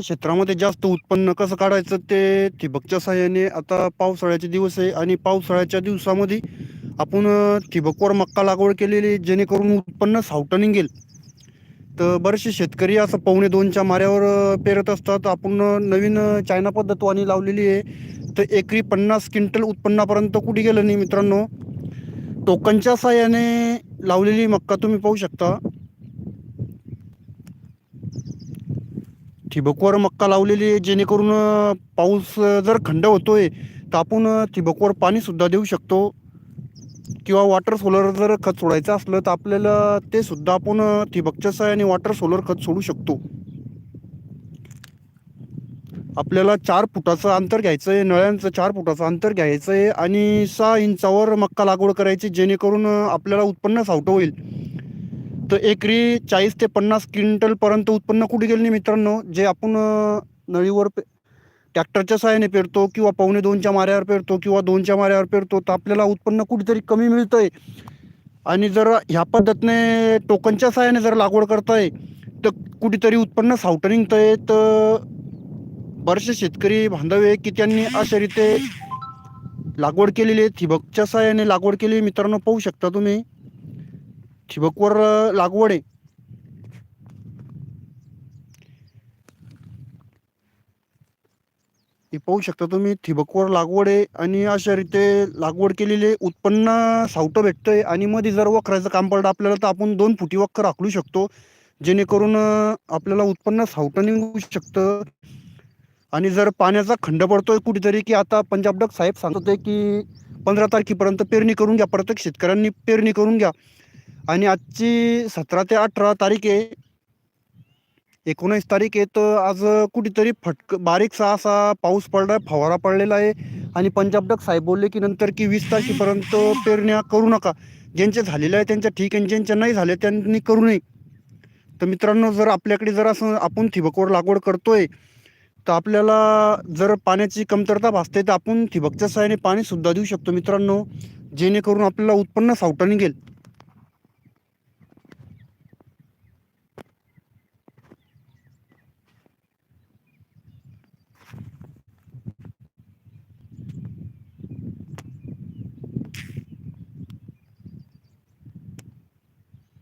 क्षेत्रामध्ये जास्त उत्पन्न कसं काढायचं ते ठिबकच्या सहाय्याने आता पावसाळ्याचे दिवस आहे आणि पावसाळ्याच्या दिवसामध्ये आपण ठिबकवर मक्का लागवड केलेली जेणेकरून उत्पन्न सावटं निघेल. तर बरेचसे शेतकरी असं पावणे दोनच्या माऱ्यावर पेरत असतात. आपण नवीन चायना पद्धत वाणी लावलेली आहे. तर एकरी पन्नास क्विंटल उत्पन्नापर्यंत कुठे गेलं नाही मित्रांनो? टोकनच्या सहाय्याने लावलेली मक्का तुम्ही पाहू शकता. ठिबकवर मक्का लावलेली आहे जेणेकरून पाऊस जर खंड होतोय तर आपण ठिबकवर पाणीसुद्धा देऊ शकतो. किंवा वॉटर सोलर जर खत सोडायचं असलं तर आपल्याला ते सुद्धा आपण ठिबकच्या सहाय्याने वॉटर सोलर खत सोडू शकतो. आपल्याला चार फुटाचं अंतर घ्यायचं आहे नळ्यांचं चार फुटाचं अंतर घ्यायचं आहे आणि सहा इंचावर मक्का लागवड करायची जेणेकरून आपल्याला उत्पन्न सावटं होईल. तर एकरी चाळीस ते पन्नास क्विंटलपर्यंत उत्पन्न कुठे गेलं नाही मित्रांनो? जे आपण नळीवर पे ट्रॅक्टरच्या सहाय्याने पेरतो किंवा पावणे दोनच्या माऱ्यावर पेरतो किंवा दोनच्या माऱ्यावर पेरतो तर आपल्याला उत्पन्न कुठेतरी कमी मिळतंय. आणि जर ह्या पद्धतीने टोकनच्या सहाय्याने जर लागवड करताय तर कुठेतरी उत्पन्न सावटं निघतंय. तर बरेचसे शेतकरी बांधव आहे की त्यांनी अशा रीते लागवड केलेली आहे ठिबकच्या सहाय्याने लागवड केली मित्रांनो पाहू शकता तुम्ही. ठिबकवर लागवड आहे. हे पाहू शकता तुम्ही ठिबकवर लागवड आहे आणि अशा रीते लागवड केलेली उत्पन्न सावटं भेटतंय आणि मध्ये जर वखराचं काम पडलं आपल्याला तर आपण दोन फुटी वखर आखलू शकतो. जेणेकरून आपल्याला उत्पन्न सावटं निघू शकतं. आणि जर पाण्याचा खंड पडतोय कुठेतरी की आता पंजाब डक साहेब सांगत होते की पंधरा तारखेपर्यंत पेरणी करून घ्या प्रत्येक शेतकऱ्यांनी पेरणी करून घ्या. आणि आजची सतरा ते अठरा तारीख आहे. एकोणीस तारीख आहे तर आज कुठेतरी फटक बारीकसा असा पाऊस पडलाय फवारा पडलेला आहे. आणि पंजाब डक साहेब बोलले की नंतर की वीस तारखेपर्यंत पेरण्या करू नका. ज्यांचे झालेले आहे त्यांच्या ठीक आहे ज्यांच्या नाही झाले त्यांनी करू नये. तर मित्रांनो जर आपल्याकडे जर असं आपण ठिबकवर लागवड करतोय तर आपल्याला जर पाण्याची कमतरता भासते तर आपण ठिबकच्या सहाय्याने पाणीसुद्धा देऊ शकतो मित्रांनो. जेणेकरून आपल्याला उत्पन्न सावटा निघेल